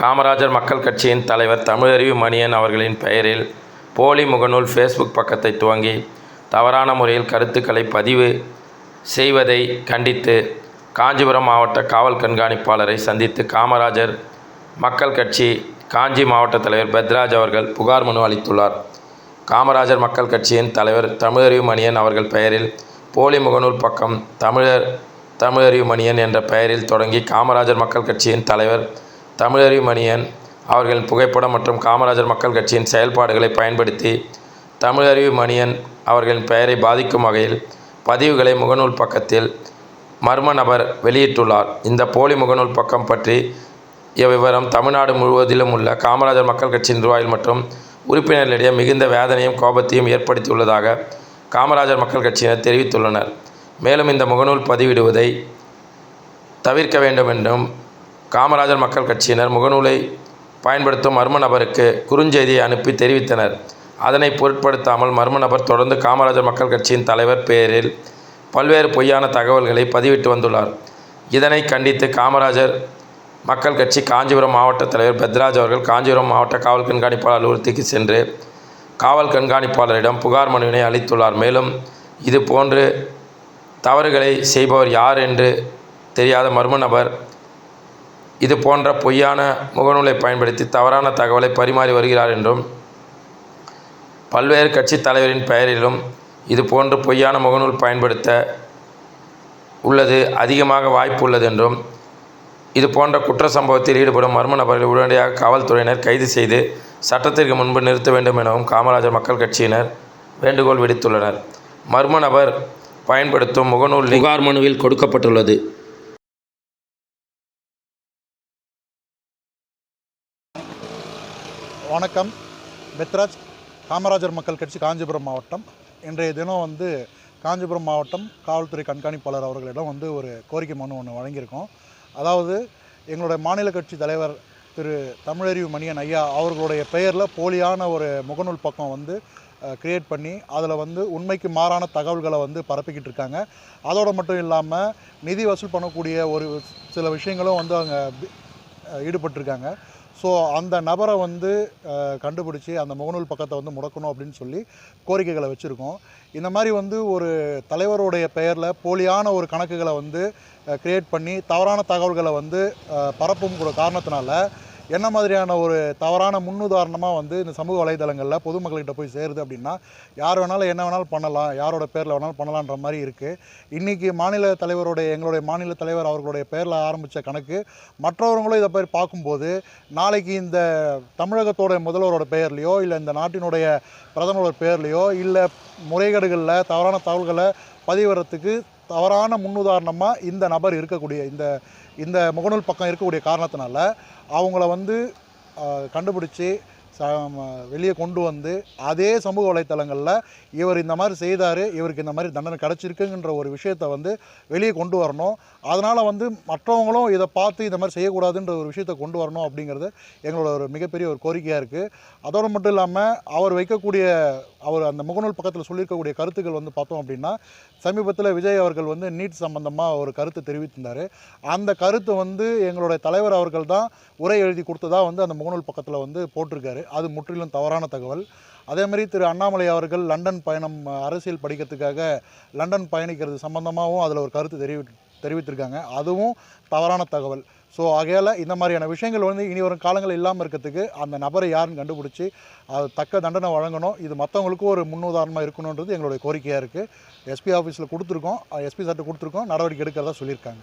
காமராஜர் மக்கள் கட்சியின் தலைவர் தமிழறிவு மணியன் அவர்களின் பெயரில் போலி முகநூல் ஃபேஸ்புக் பக்கத்தை துவங்கி தவறான முறையில் கருத்துக்களை பதிவு செய்வதை கண்டித்து காஞ்சிபுரம் மாவட்ட காவல் கண்காணிப்பாளரை சந்தித்து காமராஜர் மக்கள் கட்சி காஞ்சி மாவட்ட தலைவர் பெத்ராஜ் அவர்கள் புகார் மனு அளித்துள்ளார். காமராஜர் மக்கள் கட்சியின் தலைவர் தமிழறிவு மணியன் அவர்கள் பெயரில் போலி முகநூல் பக்கம் தமிழர் தமிழறிவு மணியன் என்ற பெயரில் தொடங்கி காமராஜர் மக்கள் கட்சியின் தலைவர் தமிழறிவு மணியன் அவர்களின் புகைப்படம் மற்றும் காமராஜர் மக்கள் கட்சியின் செயல்பாடுகளை பயன்படுத்தி தமிழறிவு மணியன் அவர்களின் பெயரை பாதிக்கும் வகையில் பதிவுகளை முகநூல் பக்கத்தில் மர்ம நபர் வெளியிட்டுள்ளார். இந்த போலி முகநூல் பக்கம் பற்றி இவ்விவரம் தமிழ்நாடு முழுவதிலும் உள்ள காமராஜர் மக்கள் கட்சி நிர்வாகிகள் மற்றும் உறுப்பினர்களிடையே மிகுந்த வேதனையும் கோபத்தையும் ஏற்படுத்தியுள்ளதாக காமராஜர் மக்கள் கட்சியினர் தெரிவித்துள்ளனர். மேலும் இந்த முகநூல் பதிவிடுவதை தவிர்க்க வேண்டும் என்றும் காமராஜர் மக்கள் கட்சியினர் முகநூலை பயன்படுத்தும் மர்ம நபருக்கு குறுஞ்செய்தியை அனுப்பி தெரிவித்தனர். அதனை பொருட்படுத்தாமல் மர்ம நபர் தொடர்ந்து காமராஜர் மக்கள் கட்சியின் தலைவர் பெயரில் பல்வேறு பொய்யான தகவல்களை பதிவிட்டு வந்துள்ளார். இதனை கண்டித்து காமராஜர் மக்கள் கட்சி காஞ்சிபுரம் மாவட்ட தலைவர் பெத்ராஜ் அவர்கள் காஞ்சிபுரம் மாவட்ட காவல் கண்காணிப்பாளர் அலுவலகத்துக்கு சென்று காவல் கண்காணிப்பாளரிடம் புகார் மனுவினை அளித்துள்ளார். மேலும் இது போன்று தவறுகளை செய்பவர் யார் என்று தெரியாத மர்ம நபர் இது போன்ற பொய்யான முகநூலை பயன்படுத்தி தவறான தகவலை பரிமாறி வருகிறார் என்றும் பல்வேறு கட்சி தலைவரின் பெயரிலும் இது போன்று பொய்யான முகநூல் பயன்படுத்த உள்ளது அதிகமாக வாய்ப்பு உள்ளது என்றும் இது போன்ற குற்ற சம்பவத்தில் ஈடுபடும் மர்ம நபர்களை உடனடியாக காவல்துறையினர் கைது செய்து சட்டத்திற்கு முன்பு நிறுத்த வேண்டும் எனவும் காமராஜர் மக்கள் கட்சியினர் வேண்டுகோள் விடுத்துள்ளனர். மர்ம நபர் பயன்படுத்தும் முகநூல் புகார் மனுவில் கொடுக்கப்பட்டுள்ளது. வணக்கம். பெத்ராஜ் காமராஜர் மக்கள் கட்சி காஞ்சிபுரம் மாவட்டம். இன்றைய தினம் வந்து காஞ்சிபுரம் மாவட்டம் காவல்துறை கண்காணிப்பாளர் அவர்களிடம் வந்து ஒரு கோரிக்கை மனு ஒன்று வழங்கியிருக்கோம். அதாவது எங்களுடைய மாநில கட்சி தலைவர் திரு தமிழறிவு மணியன் ஐயா அவர்களுடைய பெயரில் போலியான ஒரு முகநூல் பக்கம் வந்து க்ரியேட் பண்ணி அதில் வந்து உண்மைக்கு மாறான தகவல்களை வந்து பரப்பிக்கிட்டு இருக்காங்க. அதோடு மட்டும் இல்லாமல் நிதி வசூல் பண்ணக்கூடிய ஒரு சில விஷயங்களும் வந்து அவங்க ஈடுபட்டிருக்காங்க. ஸோ அந்த நபரை வந்து கண்டுபிடிச்சி அந்த முகநூல் பக்கத்தை வந்து முடக்கணும் அப்படின்னு சொல்லி கோரிக்கைகளை வச்சுருக்கோம். இந்த மாதிரி வந்து ஒரு தலைவருடைய பெயரில் போலியான ஒரு கணக்குகளை வந்து க்ரியேட் பண்ணி தவறான தகவல்களை வந்து பரப்பும் கூட காரணத்தினால என்ன மாதிரியான ஒரு தவறான முன்னுதாரணமாக வந்து இந்த சமூக வலைதளங்களில் பொதுமக்கள்கிட்ட போய் சேருது அப்படின்னா யார் வேணாலும் என்ன வேணாலும் பண்ணலாம் யாரோட பேரில் வேணாலும் பண்ணலான்ற மாதிரி இருக்குது இன்றைக்கி மாநில தலைவருடைய எங்களுடைய மாநில தலைவர் அவர்களுடைய பேரில் ஆரம்பித்த கணக்கு மற்றவர்களும் இதை பேர் பார்க்கும்போது நாளைக்கு இந்த தமிழகத்தோட முதல்வரோட பெயர்லையோ இல்லை இந்த நாட்டினுடைய பிரதமரோட பேர்லையோ இல்லை முறைகேடுகளில் தவறான தகவல்களை பதிவிடுறதுக்கு தவறான முன்னுதாரணமாக இந்த நபர் இருக்கக்கூடிய இந்த இந்த முகநூல் பக்கம் இருக்கக்கூடிய காரணத்தினால அவங்கள வந்து கண்டுபிடிச்சி வெளியே கொண்டு வந்து அதே சமூக வலைத்தளங்களில் இவர் இந்த மாதிரி செய்தார் இவருக்கு இந்த மாதிரி தண்டனை கிடச்சிருக்குங்கிற ஒரு விஷயத்தை வந்து வெளியே கொண்டு வரணும். அதனால் வந்து மற்றவங்களும் இதை பார்த்து இந்த மாதிரி செய்யக்கூடாதுன்ற ஒரு விஷயத்தை கொண்டு வரணும் அப்படிங்கிறது எங்களோட ஒரு மிகப்பெரிய ஒரு கோரிக்கையாக இருக்குது அதோடு மட்டும் இல்லாமல் அவர் வைக்கக்கூடிய அவர் அந்த முகநூல் பக்கத்தில் சொல்லியிருக்கக்கூடிய கருத்துக்கள் வந்து பார்த்தோம் அப்படின்னா சமீபத்தில் விஜய் அவர்கள் வந்து நீட் சம்பந்தமாக ஒரு கருத்து தெரிவித்திருந்தார். அந்த கருத்து வந்து எங்களுடைய தலைவர் அவர்கள் தான் உரை எழுதி கொடுத்ததாக வந்து அந்த முகநூல் பக்கத்தில் வந்து போட்டிருக்காரு. அது முற்றிலும் தவறான தகவல். அதேமாதிரி திரு அண்ணாமலை அவர்கள் லண்டன் பயணம் அரசியல் படிக்கிறதுக்காக லண்டன் பயணிக்கிறது சம்பந்தமாகவும் அதில் ஒரு கருத்து தெரிவி தெரிவித்திருக்காங்க. அதுவும் தவறான தகவல். ஸோ ஆகையால் இந்த மாதிரியான விஷயங்கள் வந்து இனி வரும் காலங்கள் இல்லாமல் இருக்கிறதுக்கு அந்த நபரை யாருன்னு கண்டுபிடிச்சி அது தக்க தண்டனை வழங்கணும். இது மற்றவங்களுக்கும் ஒரு முன்னுதாரணமாக இருக்கணுன்றது எங்களுடைய கோரிக்கையாக இருக்குது எஸ்பி ஆஃபீஸில் கொடுத்துருக்கோம். எஸ்பி சார்ட்டு கொடுத்துருக்கோம். நடவடிக்கை எடுக்கிறதா சொல்லியிருக்காங்க.